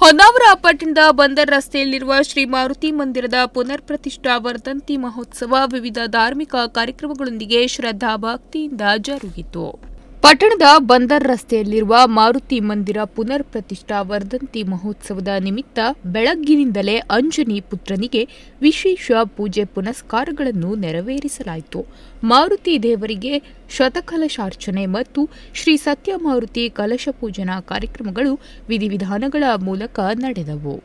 ಹೊನ್ನಾವರ ಪಟ್ಟಣದ ಬಂದರ್ ರಸ್ತೆಯಲ್ಲಿರುವ ಶ್ರೀ ಮಾರುತಿ ಮಂದಿರದ ಪುನರ್ ಪ್ರತಿಷ್ಠಾ ವರ್ಧಂತಿ ಮಹೋತ್ಸವ ವಿವಿಧ ಧಾರ್ಮಿಕ ಕಾರ್ಯಕ್ರಮಗಳೊಂದಿಗೆ ಶ್ರದ್ಧಾ ಭಕ್ತಿಯಿಂದ ಜರುಗಿತು. ಪಟ್ಟಣದ ಬಂದರ್ ರಸ್ತೆಯಲ್ಲಿರುವ ಮಾರುತಿ ಮಂದಿರ ಪುನರ್ ಪ್ರತಿಷ್ಠಾ ವರ್ಧಂತಿ ಮಹೋತ್ಸವದ ನಿಮಿತ್ತ ಬೆಳಗ್ಗಿನಿಂದಲೇ ಅಂಜನಿ ಪುತ್ರನಿಗೆ ವಿಶೇಷ ಪೂಜೆ ಪುನಸ್ಕಾರಗಳನ್ನು ನೆರವೇರಿಸಲಾಯಿತು. ಮಾರುತಿ ದೇವರಿಗೆ ಶತಕಲಶಾರ್ಚನೆ ಮತ್ತು ಶ್ರೀ ಸತ್ಯ ಮಾರುತಿ ಕಲಶ ಪೂಜನಾ ಕಾರ್ಯಕ್ರಮಗಳು ವಿಧಿವಿಧಾನಗಳ ಮೂಲಕ ನಡೆದವು.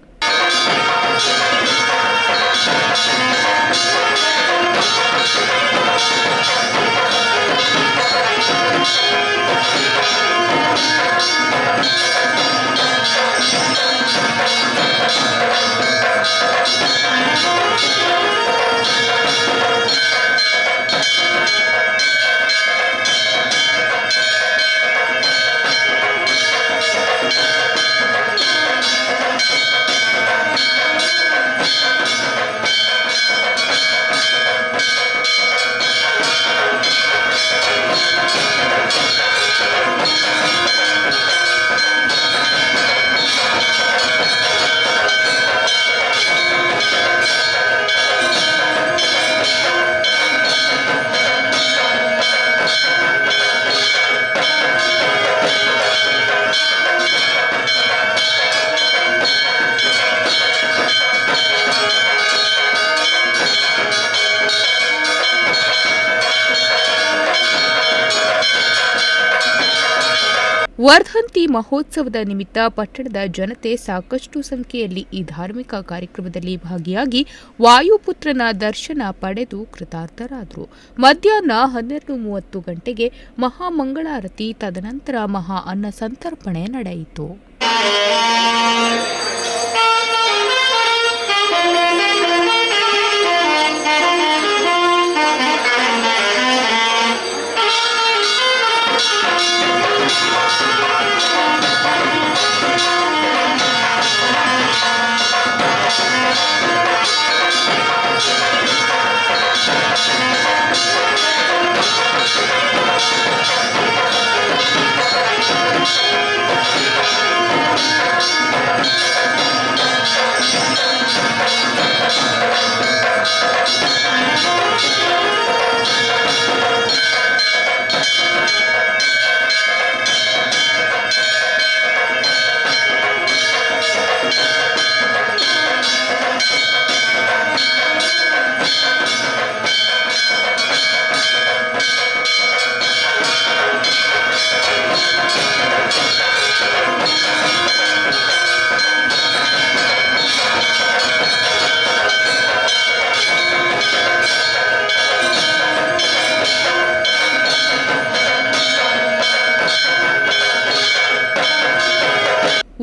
ವರ್ಧಂತಿ ಮಹೋತ್ಸವದ ನಿಮಿತ್ತ ಪಟ್ಟಣದ ಜನತೆ ಸಾಕಷ್ಟು ಸಂಖ್ಯೆಯಲ್ಲಿ ಈ ಧಾರ್ಮಿಕ ಕಾರ್ಯಕ್ರಮದಲ್ಲಿ ಭಾಗಿಯಾಗಿ ವಾಯುಪುತ್ರನ ದರ್ಶನ ಪಡೆದು ಕೃತಾರ್ಥರಾದರು. ಮಧ್ಯಾಹ್ನ ಹನ್ನೆರಡು ಮೂವತ್ತು ಗಂಟೆಗೆ ಮಹಾಮಂಗಳಾರತಿ, ತದನಂತರ ಮಹಾ ಅನ್ನ ಸಂತರ್ಪಣೆ ನಡೆಯಿತು.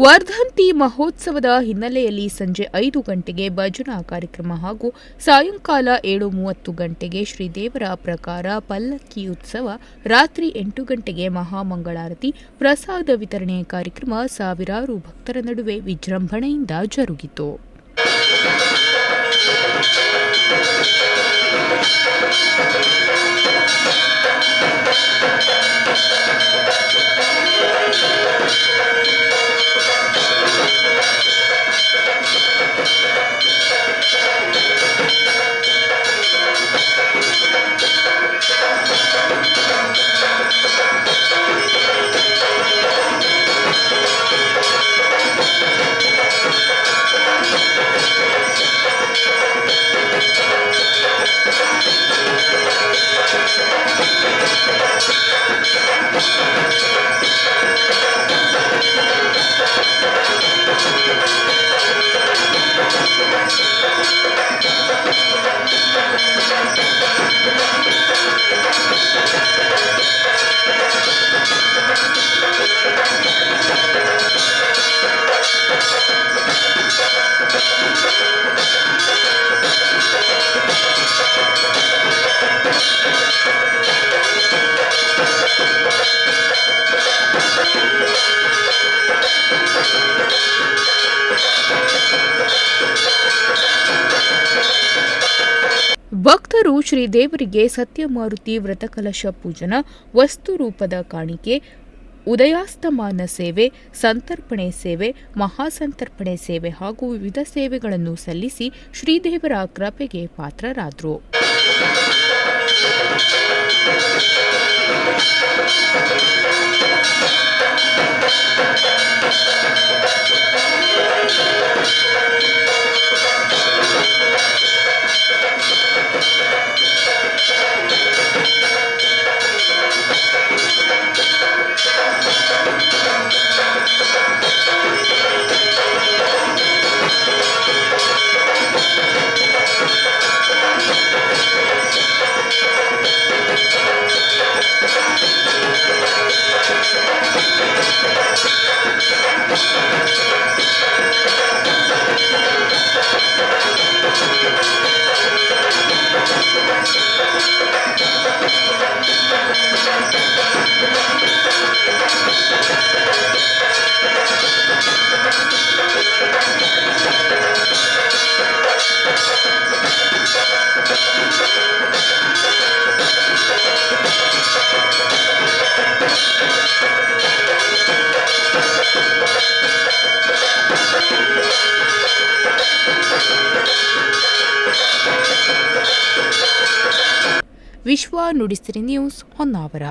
ವರ್ಧಂತಿ ಮಹೋತ್ಸವದ ಹಿನ್ನೆಲೆಯಲ್ಲಿ ಸಂಜೆ ಐದು ಗಂಟೆಗೆ ಭಜನಾ ಕಾರ್ಯಕ್ರಮ ಹಾಗೂ ಸಾಯಂಕಾಲ ಏಳು ಮೂವತ್ತು ಗಂಟೆಗೆ ಶ್ರೀದೇವರ ಪ್ರಕಾರ ಪಲ್ಲಕ್ಕಿ ಉತ್ಸವ, ರಾತ್ರಿ ಎಂಟು ಗಂಟೆಗೆ ಮಹಾಮಂಗಳಾರತಿ, ಪ್ರಸಾದ ವಿತರಣೆ ಕಾರ್ಯಕ್ರಮ ಸಾವಿರಾರು ಭಕ್ತರ ನಡುವೆ ವಿಜೃಂಭಣೆಯಿಂದ ಜರುಗಿತು. ಭಕ್ತರು ಶ್ರೀದೇವರಿಗೆ ಸತ್ಯಮಾರುತಿ ವ್ರತಕಲಶ ಪೂಜನ ವಸ್ತು ರೂಪದ ಕಾಣಿಕೆ, ಉದಯಾಸ್ತಮಾನ ಸೇವೆ, ಸಂತರ್ಪಣೆ ಸೇವೆ, ಮಹಾಸಂತರ್ಪಣೆ ಸೇವೆ ಹಾಗೂ ವಿವಿಧ ಸೇವೆಗಳನ್ನು ಸಲ್ಲಿಸಿ ಶ್ರೀದೇವರ ಕೃಪೆಗೆ ಪಾತ್ರರಾದರು. you ವಿಶ್ವ ನುಡಿಸಿರಿ ನ್ಯೂಸ್ ಹೊನ್ನಾವರ.